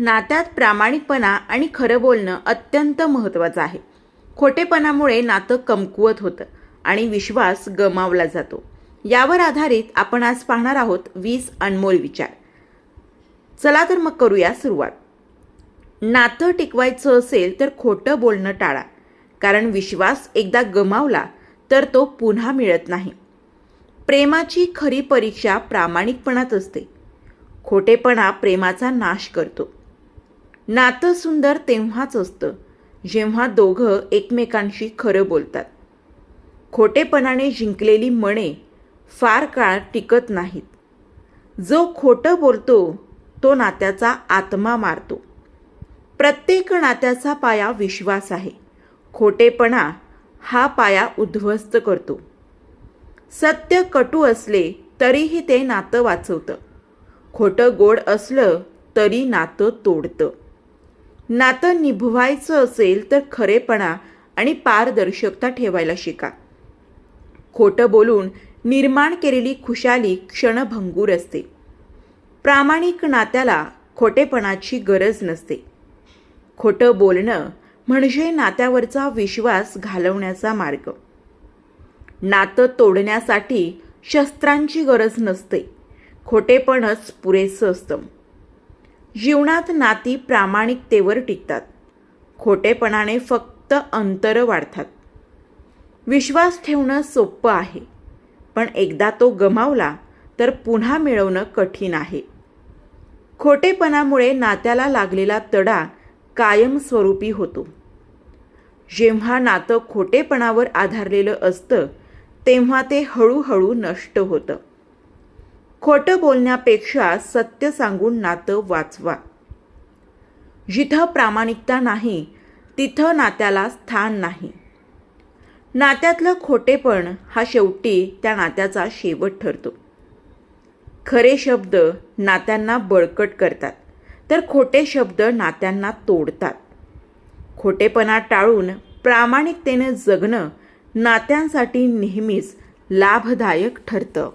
नात्यात प्रामाणिकपणा आणि खरं बोलणं अत्यंत महत्त्वाचं आहे. खोटेपणामुळे नातं कमकुवत होतं आणि विश्वास गमावला जातो. यावर आधारित आपण आज पाहणार आहोत वीस अनमोल विचार. चला तर मग करूया सुरुवात. नातं टिकवायचं असेल तर खोटं बोलणं टाळा. कारण विश्वास एकदा गमावला तर तो पुन्हा मिळत नाही. प्रेमाची खरी परीक्षा प्रामाणिकपणात असते. खोटेपणा प्रेमाचा नाश करतो. नातं सुंदर तेव्हाच असतं जेव्हा दोघं एकमेकांशी खरं बोलतात. खोटेपणाने जिंकलेली मणे फार काळ टिकत नाहीत. जो खोटं बोलतो तो नात्याचा आत्मा मारतो. प्रत्येक नात्याचा पाया विश्वास आहे. खोटेपणा हा पाया उद्ध्वस्त करतो. सत्य कटू असले तरीही ते नातं वाचवतं. खोटं गोड असलं तरी नातं तोडतं. नातं निभवायचं असेल तर खरेपणा आणि पारदर्शकता ठेवायला शिका. खोटं बोलून निर्माण केलेली खुशाली क्षणभंगूर असते. प्रामाणिक नात्याला खोटेपणाची गरज नसते. खोटं बोलणं म्हणजे नात्यावरचा विश्वास घालवण्याचा मार्ग. नातं तोडण्यासाठी शस्त्रांची गरज नसते. खोटेपणच पुरेसं असतं. जीवनात नाती प्रामाणिकतेवर टिकतात. खोटेपणाने फक्त अंतर वाढतात. विश्वास ठेवणं सोपं आहे पण एकदा तो गमावला तर पुन्हा मिळवणं कठीण आहे. खोटेपणामुळे नात्याला लागलेला तडा कायमस्वरूपी होतो. जेव्हा नातं खोटेपणावर आधारलेलं असतं तेव्हा ते हळूहळू नष्ट होतं. खोटं बोलण्यापेक्षा सत्य सांगून नातं वाचवा. जिथं प्रामाणिकता नाही तिथं नात्याला स्थान नाही. नात्यातलं खोटेपण हा शेवटी त्या नात्याचा शेवट ठरतो. खरे शब्द नात्यांना बळकट करतात तर खोटे शब्द नात्यांना तोडतात. खोटेपणा टाळून प्रामाणिकतेने जगणं नात्यांसाठी नेहमीच लाभदायक ठरतं.